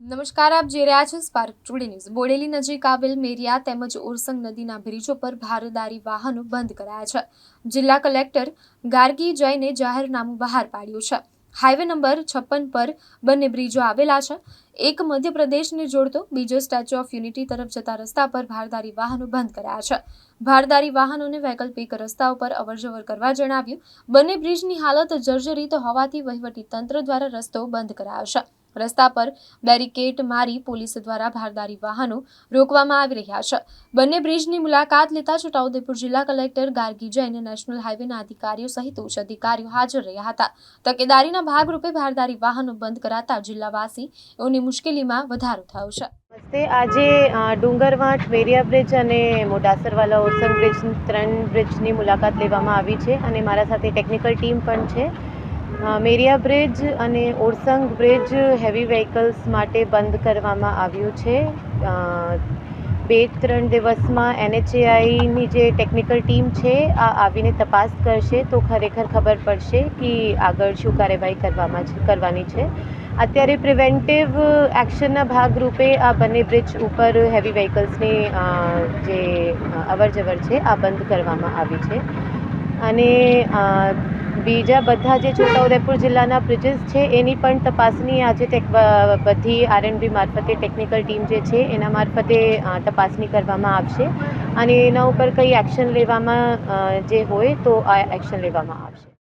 નમસ્કાર, આપ જે રહ્યા છો સ્પાર્ક ટુડે ન્યૂઝ બોડેલી નજીક આવેલ મેરિયા તેમજ ઓરસંગ નદીના બ્રિજો પર ભારદારી વાહનો બંધ કરાયા છે. જિલ્લા કલેક્ટર ગાર્ગી જયને જાહેરનામું બહાર પાડ્યું છે. હાઈવે નંબર છપ્પન પર બંને બ્રિજો આવેલા છે. એક મધ્યપ્રદેશને જોડતો, બીજો સ્ટેચ્યુ ઓફ યુનિટી તરફ જતા રસ્તા પર ભારદારી વાહનો બંધ કરાયા છે. ભારદારી વાહનોને વૈકલ્પિક રસ્તાઓ પર અવરજવર કરવા જણાવ્યું. બંને બ્રિજની હાલત જર્જરિત હોવાથી વહીવટી તંત્ર દ્વારા રસ્તો બંધ કરાયો છે. રસ્તા પર બેરિકેડ મારી પોલીસ દ્વારા ભારદારી વાહનો રોકવામાં આવી રહ્યા છે. બંને બ્રિજની મુલાકાત લેતા છોટાઉદેપુર જિલ્લા કલેક્ટર ગાર્ગી જૈન નેશનલ હાઈવેના અધિકારીઓ સહિત ઉચ્ચ અધિકારીઓ હાજર રહ્યા હતા. તકેદારીના ભાગરૂપે ભારદારી વાહનો બંધ કરાતા જિલ્લાવાસીઓની મુશ્કેલીમાં વધારો થયો છે. નમસ્તે. આજે ડુંગરવાંટ વેરિયા બ્રિજ અને મોડાસરવાલા ઓરસંગ બ્રિજ ત્રણ બ્રિજની મુલાકાત લેવામાં આવી છે અને મારા સાથે ટેકનિકલ ટીમ પણ છે. મેરિયા બ્રિજ અને ઓરસંગ બ્રિજ હેવી વ્હીકલ્સ માટે બંધ કરવામાં આવ્યું છે. બે ત્રણ દિવસમાં એનએચએઆઈની જે ટેકનિકલ ટીમ છે, આ આવીને તપાસ કરશે તો ખરેખર ખબર પડશે કે આગળ શું કાર્યવાહી કરવામાં કરવાની છે. અત્યારે પ્રિવેન્ટિવ એક્શનના ભાગરૂપે આ બંને બ્રિજ ઉપર હેવી વ્હીકલ્સની જે અવર છે, આ બંધ કરવામાં આવી છે. અને બીજા બધા જે છોટાઉદેપુર જિલ્લાના બ્રિજીસ છે, એની પણ તપાસની આજે બધી આરએનબી મારફતે ટેકનિકલ ટીમ જે છે, એના મારફતે તપાસણી કરવામાં આવશે. અને એના ઉપર કંઈ એક્શન લેવામાં જે હોય તો આ એક્શન લેવામાં આવશે.